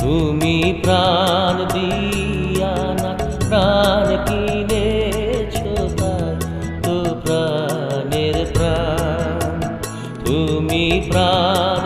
তুমি প্রাণ দিয়া না প্রাণ কিনেছ তো প্রাণের প্রাণ। তুমি প্রাণ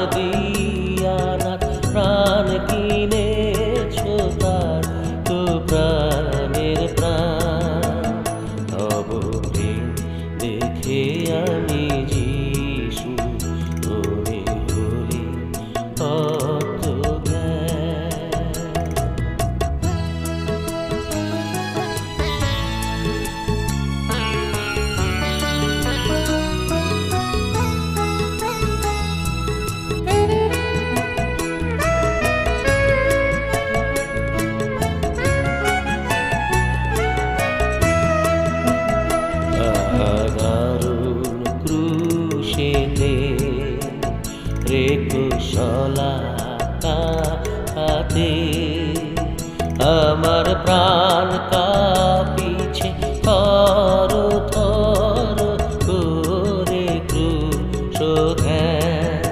রেকুশলা হাতে আমার প্রাণ কাঁপিছে, থর থর করে ক্রুশ ধ্যান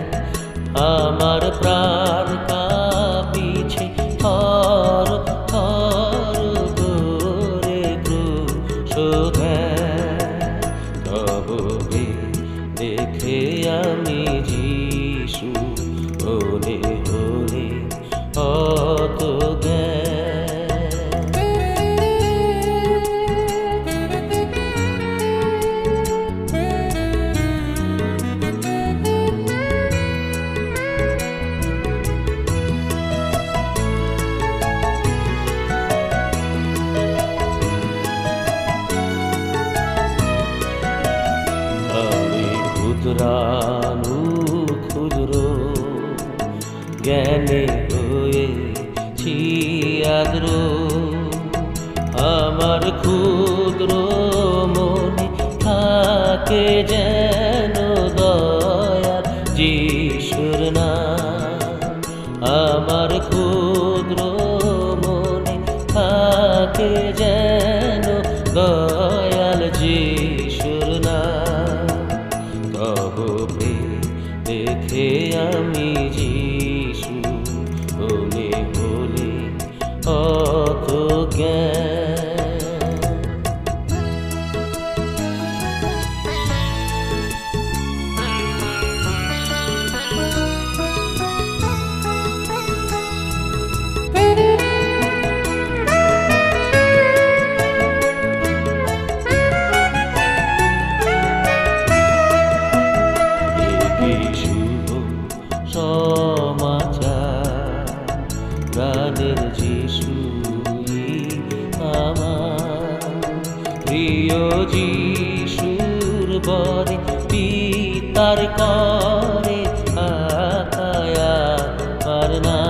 আমার প্রাণ কাঁপিছে, থর থর করে ক্রুশ ধ্যান তবে দেখে আমি যিশু হলে হলে অত ক্ষুদ্র জ্ঞানে হয়েছি আদ্র। আমার ক্ষুদ্র মনে থাকে যেন দয়া যিশুর নাম। আমার ক্ষুদ্র মনে থাকে যেন শুভ সমাচার প্রাণের যিশু প্রিয় বরে, পিতার করে আকায়া না।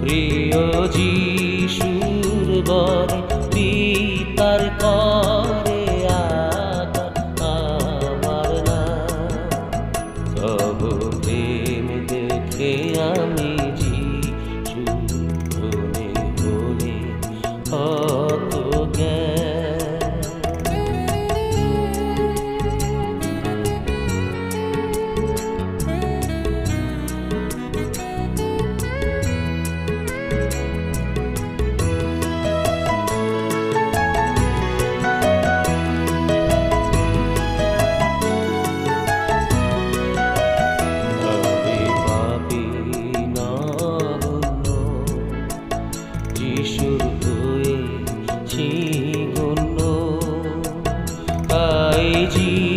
প্রিয় বরে, পিতার করে আমার না। তব দেখে আমি হয়েছি গণ্য তাই